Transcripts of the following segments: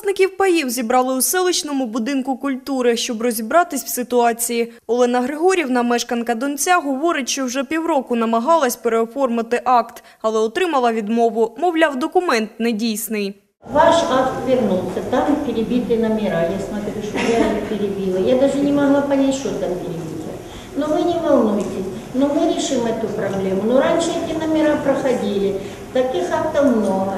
Власників паїв зібрали у селищному будинку культури, щоб розібратись в ситуації. Олена Григорівна, мешканка Донця, говорить, що вже півроку намагалась переоформити акт, але отримала відмову. Мовляв, документ недійсний. Ваш акт вернулся, там перебиты номера. Я смотрю, что я не перебила. Я даже не могла понять, что там перебито. Но вы не волнуйтесь, но мы решим эту проблему. Но раньше эти номера проходили, Таких актов много.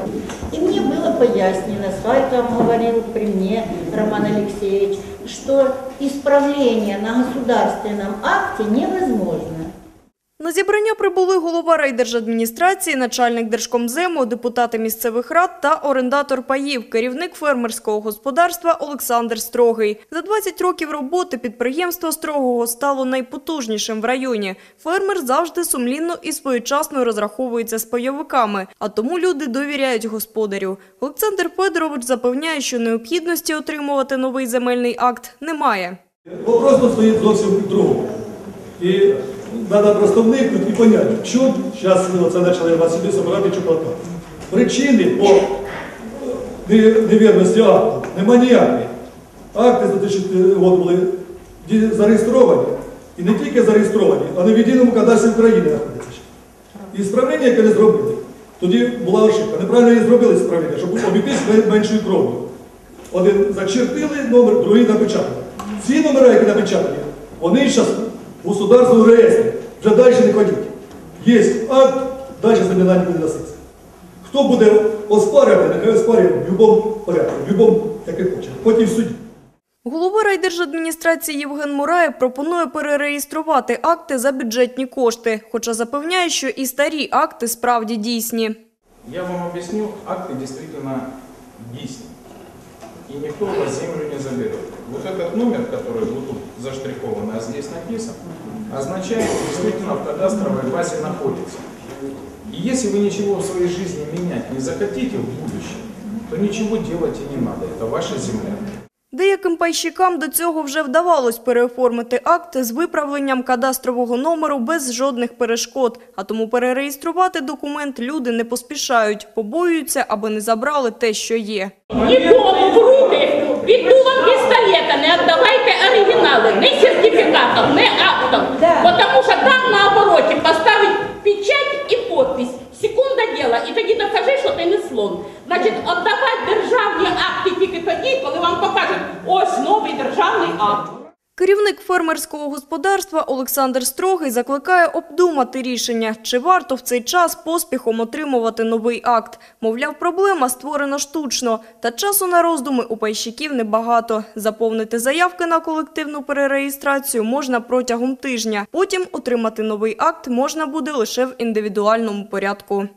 И мне было пояснено, Свайков говорил при мне, Роман Алексеевич, что исправление на государственном акте невозможно. На зібрання прибули голова райдержадміністрації, начальник Держкомзему, депутати місцевих рад та орендатор паїв, керівник фермерського господарства Олександр Строгий. За 20 років роботи підприємство Строгого стало найпотужнішим в районі. Фермер завжди сумлінно і своєчасно розраховується з пайовиками, а тому люди довіряють господарю. Олександр Федорович запевняє, що необхідності отримувати новий земельний акт немає. Вопрос стоїть зовсім другому. Треба просто вникнути і поняти, що зараз це почали вас сюди збирати чупака. Причини по е, невірності акту нема ніякої. Акти за 2004 год були зареєстровані, і не тільки зареєстровані, а не в єдиному кадастрі України знаходяться. І справління, яке не зробили, тоді була ошибка. Неправильно її зробили справління, щоб обійтись меншою кров'ю. Один зачертили номер, другий напечатали. Ці номера, які напечатані, вони зараз в государственному реєстрі. Вже далі не ходіть. Є акт, далі заміна не буде носитися. Хто буде оспарювати, нехай оспарює в будь-якому порядку, в будь-якому, як і хоче, хоч і в суді. Голова райдержадміністрації Євген Мураєв пропонує перереєструвати акти за бюджетні кошти, хоча запевняє, що і старі акти справді дійсні. Я вам объясню, акты действительно дійсні. И никто у вас землю не заберет. Вот этот номер, который вот тут заштрихован, а здесь написан, означает, что действительно в кадастровой базе находится. И если вы ничего в своей жизни менять не захотите в будущем, то ничего делать и не надо. Это ваша земля. Деяким пайщикам до цього вже вдавалось переоформити акти з виправленням кадастрового номеру без жодних перешкод, а тому перереєструвати документ люди не поспішають, побоюються, аби не забрали те, що є. Нікому в руки Значить, віддавати державні акти тільки тоді, коли вам покажуть, ось новий державний акт. Керівник фермерського господарства Олександр Строгий закликає обдумати рішення, чи варто в цей час поспіхом отримувати новий акт. Мовляв, проблема створена штучно, та часу на роздуми у пайщиків небагато. Заповнити заявки на колективну перереєстрацію можна протягом тижня. Потім отримати новий акт можна буде лише в індивідуальному порядку.